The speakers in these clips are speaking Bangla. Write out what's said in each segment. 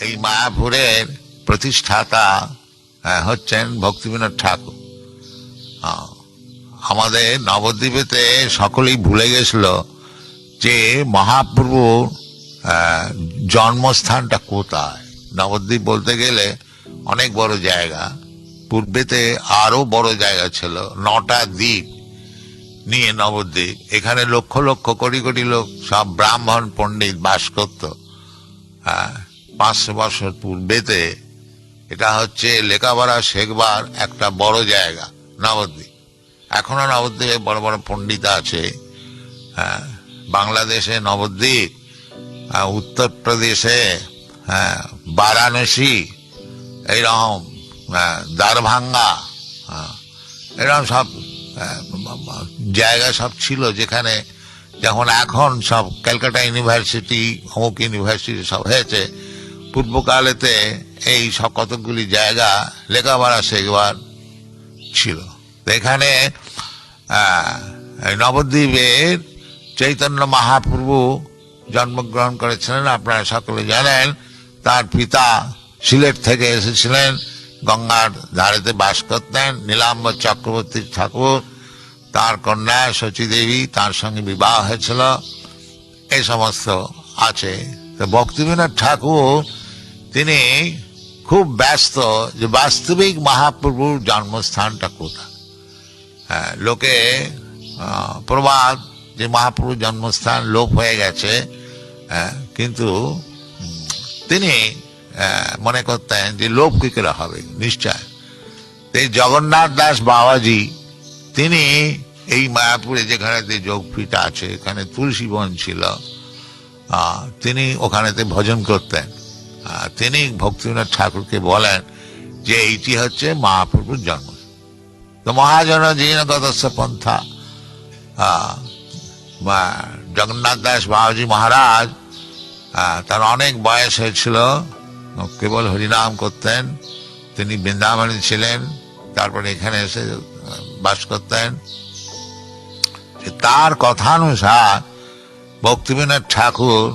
এই মায়াপুরের প্রতিষ্ঠাতা আহ, হচ্ছেন ভক্তিবিনোদ ঠাকুর। আমাদের নবদ্বীপেতে সকলেই ভুলে গেছিল যে মহাপ্রভুর জন্মস্থানটা কোথায়। নবদ্বীপ বলতে গেলে অনেক বড় জায়গা। পূর্বেতে আরও বড় জায়গা ছিল নটা দ্বীপ নিয়ে নবদ্বীপ। এখানে লক্ষ লক্ষ কোটি কোটি লোক সব ব্রাহ্মণ পণ্ডিত বাস করত। হ্যাঁ, পাঁচশো বছর পূর্বেতে এটা হচ্ছে লেখাপড়া শেখবার একটা বড় জায়গা নবদ্বীপ। এখনও নবদ্বীপে বড় বড় পণ্ডিত আছে। হ্যাঁ, বাংলাদেশে নবদ্বীপ হ্যাঁ, উত্তরপ্রদেশে হ্যাঁ, বারাণসী এইরকম হ্যাঁ, দ্বারভাঙ্গা হ্যাঁ, এরকম সব জায়গা সব ছিল যেখানে যখন এখন সব ক্যালকাটা ইউনিভার্সিটি অমুক ইউনিভার্সিটি সব হয়েছে পূর্বকালেতে এই সব কতকগুলি জায়গা লেখাপড়া শেখবার ছিল। এখানে নবদ্বীপের চৈতন্য মহাপ্রভু জন্মগ্রহণ করেছিলেন, আপনারা সকলে জানেন, তার পিতা সিলেট থেকে এসেছিলেন, গঙ্গার ধারেতে বাস করতেন নীলাম্বর চক্রবর্তী ঠাকুর, তার কন্যা শচী দেবী তার সঙ্গে বিবাহ হয়েছিল এই সমস্ত আছে। তো ভক্তিবিনোদ ঠাকুর তিনি খুব ব্যস্ত যে বাস্তবিক মহাপ্রভুর জন্মস্থানটা কোথায়? হ্যাঁ, লোকে প্রবাদ যে মহাপ্রভুর জন্মস্থান লোপ হয়ে গেছে হ্যাঁ, কিন্তু তিনি আহ, মনে করতেন যে লোপ কি করে হবে? নিশ্চয়। এই জগন্নাথ দাস বাবাজি তিনি এই মায়াপুরে যেখানে যোগপীঠ আছে এখানে তুলসী বন ছিল তিনি ওখানেতে ভজন করতেন। তিনি ভক্তিনাথ ঠাকুরকে বলেন যে এইটি হচ্ছে মহাপ্রভুর জন্ম। তো মহাজন জিনগতস্য পন্থা জগন্নাথ দাস বাবাজি মহারাজ তার অনেক বয়স হয়েছিল, কেবল হরিনাম করতেন। তিনি বৃন্দাবনে ছিলেন, তারপরে এখানে এসে বাস করতেন। তার কথানুসার ভক্তিবিনোদ ঠাকুর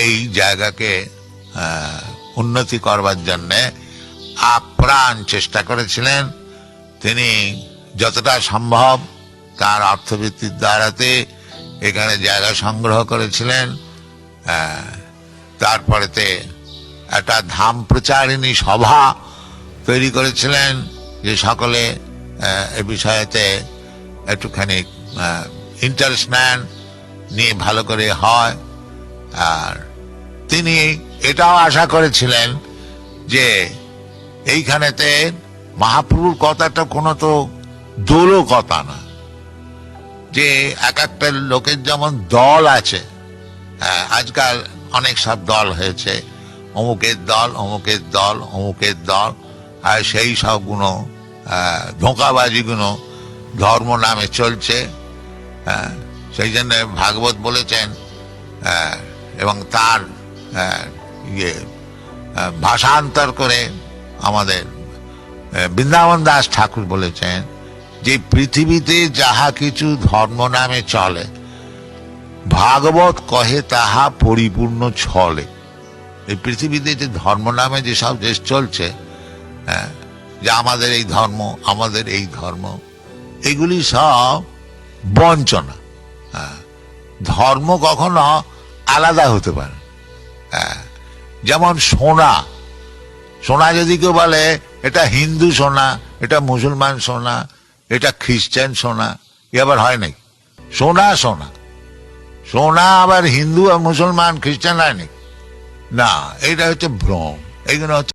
এই জায়গাকে উন্নতি করবার জন্যে আপ্রাণ চেষ্টা করেছিলেন। তিনি যতটা সম্ভব তার অর্থবৃত্তির দ্বারাতে এখানে জায়গা সংগ্রহ করেছিলেন। তারপরেতে একটা ধাম প্রচারিণী সভা তৈরি করেছিলেন যে সকলে এ বিষয়েতে একটুখানি ইন্টারেস্ট নেন, নিয়ে ভালো করে হয়। আর তিনি এটাও আশা করেছিলেন যে এইখানেতে মহাপ্রভুর কথাটা কোনো তো দোলও কথা না। যে এক একটা লোকের যেমন দল আছে হ্যাঁ, আজকাল অনেক সব দল হয়েছে অমুকের দল অমুকের দল অমুকের দল আর সেই সবগুলো আহ, ধোঁকাবাজিগুলো ধর্ম নামে চলছে হ্যাঁ, সেই জন্য ভাগবত বলেছেন এবং তার ইয়ে ভাষান্তর করে আমাদের বৃন্দাবন দাস ঠাকুর বলেছেন যে পৃথিবীতে যাহা কিছু ধর্ম নামে চলে ভাগবত কহে তাহা পরিপূর্ণ ছলে। এই পৃথিবীতে যে ধর্ম নামে যেসব দেশ চলছে হ্যাঁ, যে আমাদের এই ধর্ম আমাদের এই ধর্ম এগুলি সব বঞ্চনা। হ্যাঁ, ধর্ম কখনো আলাদা হতে পারে। হ্যাঁ, যেমন সোনা। সোনা যদি কেউ বলে এটা হিন্দু সোনা এটা মুসলমান সোনা এটা খ্রিস্টান সোনা এ আবার হয় নাকি সোনা সোনা। সোনা আবার হিন্দু আর মুসলমান খ্রিস্টান হয় নাকি না এটা হচ্ছে ভ্রম। এইগুলো হচ্ছে